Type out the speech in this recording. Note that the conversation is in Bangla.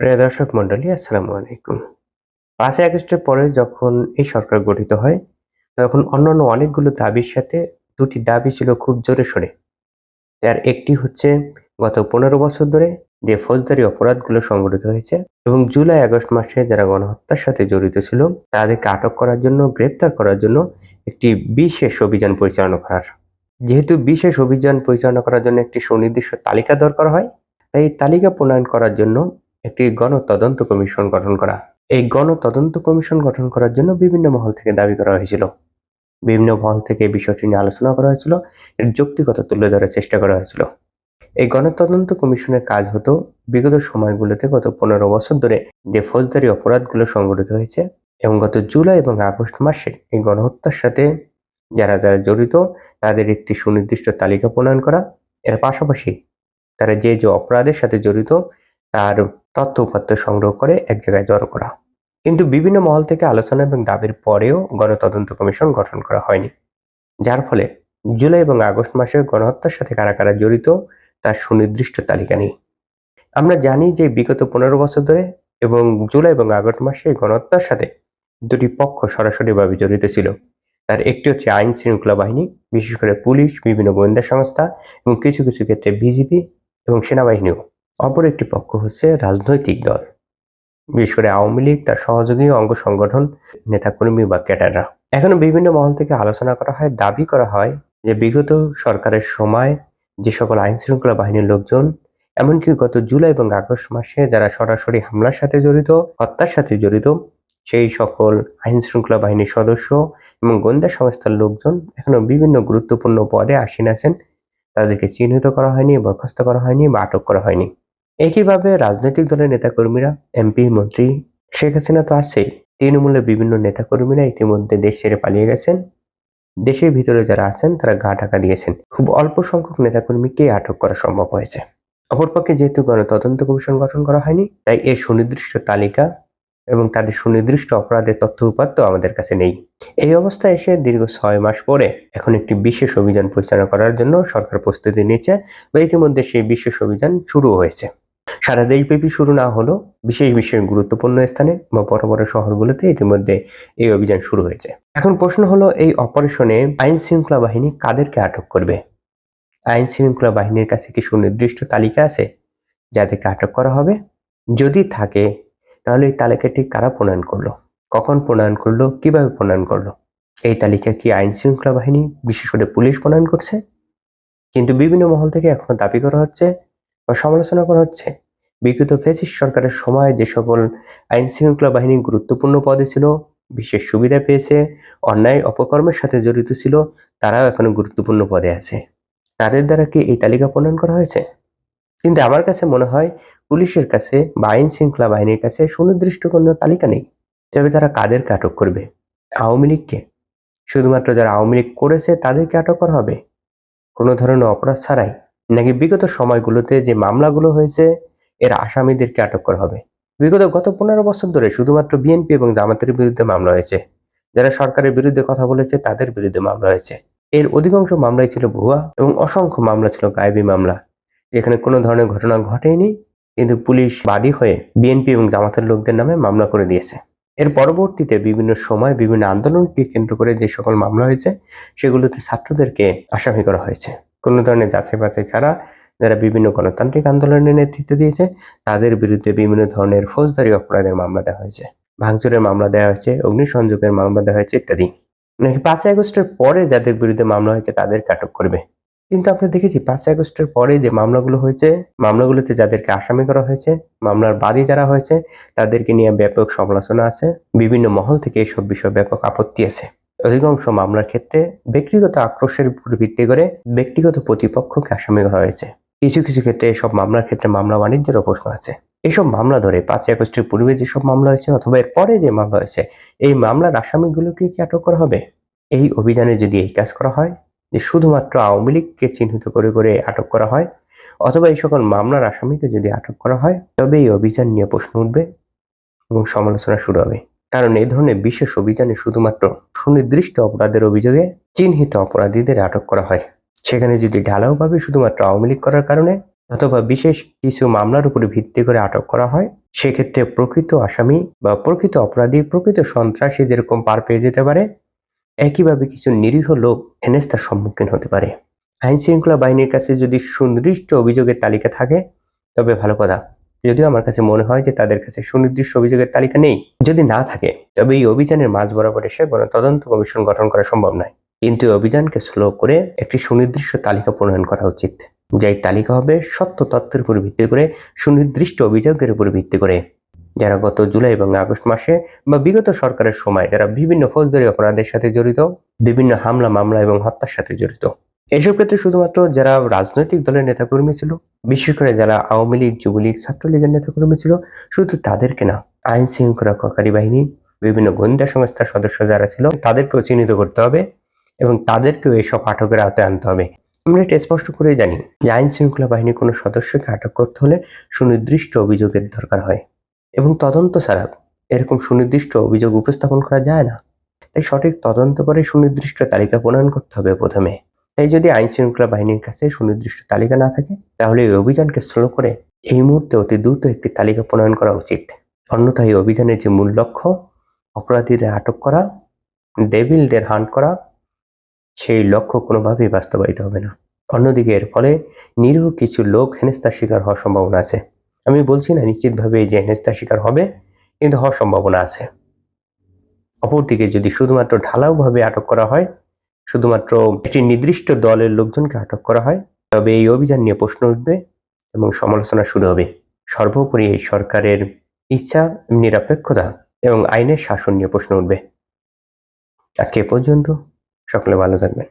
প্রিয় দর্শক মন্ডলী আসসালামু আলাইকুম। পাঁচই আগস্টের পরে যখন এই সরকার গঠিত হয়, তখন অন্যান্য অনেকগুলো দাবির সাথে দুটি দাবি ছিল খুব জোরে সোরে। তার একটি হচ্ছে, গত পনেরো বছর ধরে যে ফৌজদারি অপরাধগুলো সংঘটিত হয়েছে এবং জুলাই আগস্ট মাসে যারা গণহত্যার সাথে জড়িত ছিল, তাদেরকে আটক করার জন্য, গ্রেপ্তার করার জন্য একটি বিশেষ অভিযান পরিচালনা করার। যেহেতু বিশেষ অভিযান পরিচালনা করার জন্য একটি সুনির্দিষ্ট তালিকা দরকার হয়, তাই তালিকা প্রণয়ন করার জন্য একটি গণতদন্ত কমিশন গঠন করা। এই গণতদন্ত কমিশন গঠন করার জন্য বিভিন্ন মহল থেকে দাবি করা হয়েছিল। বিভিন্ন মহল থেকে বিষয়টি নিয়ে আলোচনা করা হয়েছিল, এর যৌক্তিকতা তুলে ধরার চেষ্টা করা হয়েছিল। এই গণতদন্ত কমিশনের কাজ হতো বিগত সময়গুলোতে গত পনেরো বছর ধরে যে ফৌজদারি অপরাধগুলো সংঘটিত হয়েছে এবং গত জুলাই এবং আগস্ট মাসে এই গণহত্যার সাথে যারা যারা জড়িত, তাদের একটি সুনির্দিষ্ট তালিকা প্রণয়ন করা। এর পাশাপাশি তারা যে যে অপরাধের সাথে জড়িত তার তথ্য উপাত্ত সংগ্রহ করে এক জায়গায় জড়ো করা। কিন্তু বিভিন্ন মহল থেকে আলোচনা এবং দাবির পরেও গণতদন্ত কমিশন গঠন করা হয়নি। যার ফলে জুলাই এবং আগস্ট মাসে গণহত্যার সাথে কারা কারা জড়িত, তার সুনির্দিষ্ট তালিকা নেই। আমরা জানি যে বিগত পনেরো বছর ধরে এবং জুলাই এবং আগস্ট মাসে গণহত্যার সাথে দুটি পক্ষ সরাসরিভাবে জড়িত ছিল। তার একটি হচ্ছে আইন শৃঙ্খলা বাহিনী, বিশেষ করে পুলিশ, বিভিন্ন গোয়েন্দা সংস্থা এবং কিছু কিছু ক্ষেত্রে বিজিবি এবং সেনাবাহিনীও। অপর একটি পক্ষ হচ্ছে রাজনৈতিক দল। বিশেষ করে আওয়ামী লীগ, তার সহযোগী অঙ্গ সংগঠন, নেতাকর্মী বা ক্যাডাররা। এখনও বিভিন্ন মহল থেকে আলোচনা করা হয়, দাবি করা হয় যে বিগত সরকারের সময় যে সকল আইন শৃঙ্খলা বাহিনীর লোকজন, এমনকি গত জুলাই এবং আগস্ট মাসে যারা সরাসরি হামলার সাথে জড়িত, হত্যার সাথে জড়িত, সেই সকল আইন শৃঙ্খলা বাহিনীর সদস্য এবং গোয়েন্দা সংস্থার লোকজন এখনও বিভিন্ন গুরুত্বপূর্ণ পদে আসীন আছেন। তাদেরকে চিহ্নিত করা হয়নি, বরখাস্ত করা হয়নি বা আটক করা হয়নি। একইভাবে রাজনৈতিক দলের নেতাকর্মীরা, এমপি, মন্ত্রী শেখ হাসিনা তো আছেই। তৃণমূলের বিভিন্ন নেতাকর্মীরা ইতিমধ্যে দেশ ছেড়ে পালিয়ে গেছেন। দেশের ভিতরে যারা আছেন, তারা গা ঢাকা দিয়েছেন। খুব অল্প সংখ্যক নেতাকর্মীকে আটক করা সম্ভব হয়েছে। অপরপক্ষে যেহেতু গণতদন্ত কমিশন গঠন করা হয়নি, তাই এর সুনির্দিষ্ট তালিকা এবং তাদের সুনির্দিষ্ট অপরাধের তথ্য উপাত্ত আমাদের কাছে নেই। এই অবস্থায় এসে দীর্ঘ ছয় মাস পরে এখন একটি বিশেষ অভিযান পরিচালনা করার জন্য সরকার প্রস্তুতি নিয়েছে বা ইতিমধ্যে সেই বিশেষ অভিযান শুরু হয়েছে। সারা দেশব্যাপী শুরু না হলেও বিশেষ বিশেষ গুরুত্বপূর্ণ স্থানে বা বড় বড় শহরগুলোতে ইতিমধ্যে এই অভিযান শুরু হয়েছে। এখন প্রশ্ন হলো, এই অপারেশনে আইন শৃঙ্খলা বাহিনী কাদেরকে আটক করবে? আইন শৃঙ্খলা বাহিনীর কাছে কি সুনির্দিষ্ট তালিকা আছে যাদেরকে আটক করা হবে? যদি থাকে, তাহলে এই তালিকাটি কারা প্রণয়ন করল? কখন প্রণয়ন করল? কীভাবে প্রণয়ন করল? এই তালিকা কি আইন শৃঙ্খলা বাহিনী বিশেষ করে পুলিশ প্রণয়ন করছে? কিন্তু বিভিন্ন মহল থেকে এখনও দাবি করা হচ্ছে বা সমালোচনা করা হচ্ছে বিগত ফেসিস সরকারের সময় যে সকল আইন শৃঙ্খলা বাহিনী গুরুত্বপূর্ণ পদে ছিল, বিশেষ সুবিধা পেয়েছে, অন্যায়, অপকর্মের সাথে জড়িত ছিল, তারাও এখন গুরুত্বপূর্ণ পদে আছে। তাদের দ্বারা কি এই তালিকা প্রণয়ন করা হয়েছে? কিন্তু আমার কাছে মনে হয় পুলিশের কাছে বা আইন শৃঙ্খলা বাহিনীর কাছে সুনির্দিষ্ট কোনো তালিকা নেই, তবে তারা কাদেরকে আটক করবে? আওয়ামী লীগকে? শুধুমাত্র যারা আওয়ামী লীগ করেছে তাদেরকে আটক করা হবে? কোনো ধরনের অপরাধ ছাড়াই? নাকি বিগত সময়গুলোতে যে মামলাগুলো হয়েছে এর আসামিদেরকে আটক করা হবে। বিগত গত পনেরো বছর ধরে শুধুমাত্র বিএনপি এবং জামাতের বিরুদ্ধে মামলা হয়েছে। যারা সরকারের বিরুদ্ধে কথা বলেছে, তাদের বিরুদ্ধে মামলা হয়েছে। এর অধিকাংশ মামলাই ছিল ভুয়া এবং অসংখ্য মামলা ছিল গায়েবী মামলা, যেখানে কোনো ধরনের ঘটনা ঘটেনি, কিন্তু পুলিশ বাদী হয়ে বিএনপি এবং জামাতের লোকদের নামে মামলা করে দিয়েছে। এর পরবর্তীতে বিভিন্ন সময় বিভিন্ন আন্দোলনকে কেন্দ্র করে যে সকল মামলা হয়েছে, সেগুলোতে ছাত্রদেরকে আসামি করা হয়েছে। কোনো ধরনের যাচাই বাছাই ছাড়া যারা বিভিন্ন গণতান্ত্রিক আন্দোলনের নেতৃত্ব দিয়েছে, তাদের বিরুদ্ধে বিভিন্ন ধরনের ফৌজদারি অপরাধের মামলা দেওয়া হয়েছে। ভাঙচুরের মামলা দেওয়া হয়েছে, অগ্নিসংযোগের মামলা দেওয়া হয়েছে ইত্যাদি। নাকি পাঁচই আগস্টের পরে যাদের বিরুদ্ধে মামলা হয়েছে তাদেরকে আটক করবে। কিন্তু আমরা দেখেছি পাঁচই আগস্টের পরে যে মামলাগুলো হয়েছে, মামলাগুলোতে যাদেরকে আসামি করা হয়েছে, মামলার বাদী যারা হয়েছে, তাদেরকে নিয়ে ব্যাপক সমালোচনা আছে, বিভিন্ন মহল থেকে এসব বিষয়ে ব্যাপক আপত্তি আছে। অধিকাংশ মামলার ক্ষেত্রে ব্যক্তিগত আক্রোশের উপর ভিত্তি করে ব্যক্তিগত প্রতিপক্ষকে আসামি করা হয়েছে। কিছু কিছু ক্ষেত্রে এসব মামলার ক্ষেত্রে মামলা বাণিজ্যেরও প্রশ্ন আছে। এইসব মামলা ধরে পাঁচই আগস্টের পূর্বে যেসব মামলা হয়েছে অথবা এর পরে যে মামলা হয়েছে, এই মামলার আসামিগুলোকে কি আটক করা হবে? এই অভিযানে যদি এই কাজ করা হয়, যে শুধুমাত্র আওয়ামী লীগকে চিহ্নিত করে করে আটক করা হয়, অথবা এই সকল মামলার আসামিকে যদি আটক করা হয়, তবে এই অভিযান নিয়ে প্রশ্ন উঠবে এবং সমালোচনা শুরু হবে। কারণ এ ধরনের বিশেষ অভিযানে শুধুমাত্র সুনির্দিষ্ট অপরাধের অভিযোগে চিহ্নিত অপরাধীদের আটক করা হয়। সেখানে যদি ঢালাওভাবে শুধুমাত্র আওয়ামী লীগ করার কারণে অথবা বিশেষ কিছু মামলার উপরে ভিত্তি করে আটক করা হয়, সেক্ষেত্রে প্রকৃত আসামি বা প্রকৃত অপরাধী, প্রকৃত সন্ত্রাসী যেরকম পার পেয়ে যেতে পারে, একইভাবে কিছু নিরীহ লোক হেনেস্তার সম্মুখীন হতে পারে। আইন শৃঙ্খলা বাহিনীর কাছে যদি সুনির্দিষ্ট অভিযোগের তালিকা থাকে, তবে ভালো কথা। যদিও আমার কাছে মনে হয় যে তাদের কাছে সুনির্দিষ্ট অভিযোগের তালিকা নেই। যদি না থাকে, তবে এই অভিযানের মাঝ বরাবর এসে কোনো তদন্ত কমিশন গঠন করা সম্ভব নয়। কিন্তু অভিযানকে স্লো করে একটি সুনির্দিষ্ট তালিকা প্রণয়ন করা উচিত, যেই তালিকা হবে সত্য তথ্যের উপর ভিত্তি করে সুনির্দিষ্ট অভিযোগের উপর ভিত্তি করে। যারা গত জুলাই এবং আগস্ট মাসে বা বিগত সরকারের সময় যারা বিভিন্ন ফৌজদারি অপরাধের সাথে জড়িত, বিভিন্ন হামলা, মামলা এবং হত্যার সাথে জড়িত, এসব ক্ষেত্রে শুধুমাত্র যারা রাজনৈতিক দলের নেতাকর্মী ছিল, বিশেষ করে যারা আওয়ামী লীগ, যুবলীগ, ছাত্রলীগের নেতাকর্মী ছিল, শুধু তাদেরকে না আইন শৃঙ্খলা রক্ষাকারী বাহিনী, বিভিন্ন গোয়েন্দা সংস্থার সদস্য যারা ছিল, তাদেরকেও চিহ্নিত করতে হবে। এবং তাদেরকেও এসব আটকের আওতায় আনতে হবে। আমরা এটা স্পষ্ট করে জানি যে আইন শৃঙ্খলা বাহিনীর কোনো সদস্যকে আটক করতে হলে সুনির্দিষ্ট অভিযোগের দরকার হয় এবং তদন্ত ছাড়া এরকম সুনির্দিষ্ট অভিযোগ উপস্থাপন করা যায় না। তাই সঠিক তদন্ত করে সুনির্দিষ্ট তালিকা প্রণয়ন করতে হবে প্রথমে। তাই যদি আইন শৃঙ্খলা বাহিনীর কাছে সুনির্দিষ্ট তালিকা না থাকে, তাহলে এই অভিযানকে স্লো করে এই মুহূর্তে অতি দ্রুত একটি তালিকা প্রণয়ন করা উচিত। অন্যথায় এই অভিযানের যে মূল লক্ষ্য, অপরাধীদের আটক করা, ডেভিলদের হান্ট করা সেই লক্ষ্য কোনোভাবেই বাস্তবায়িত হবে না। অন্যদিকে এর ফলে নিরীহ কিছু লোক হেনস্থার শিকার হওয়ার সম্ভাবনা আছে। আমি বলছি না নিশ্চিতভাবে যে হেনস্থার শিকার হবে, কিন্তু হওয়ার সম্ভাবনা আছে। অপরদিকে যদি শুধুমাত্র ঢালাওভাবে আটক করা হয়, শুধুমাত্র একটি নির্দিষ্ট দলের লোকজনকে আটক করা হয়, তবে এই অভিযান নিয়ে প্রশ্ন উঠবে এবং সমালোচনা শুরু হবে। সর্বোপরি এই সরকারের ইচ্ছা, নিরপেক্ষতা এবং আইনের শাসন নিয়ে প্রশ্ন উঠবে। আজকে এ পর্যন্ত। সকলে ভালো থাকবেন।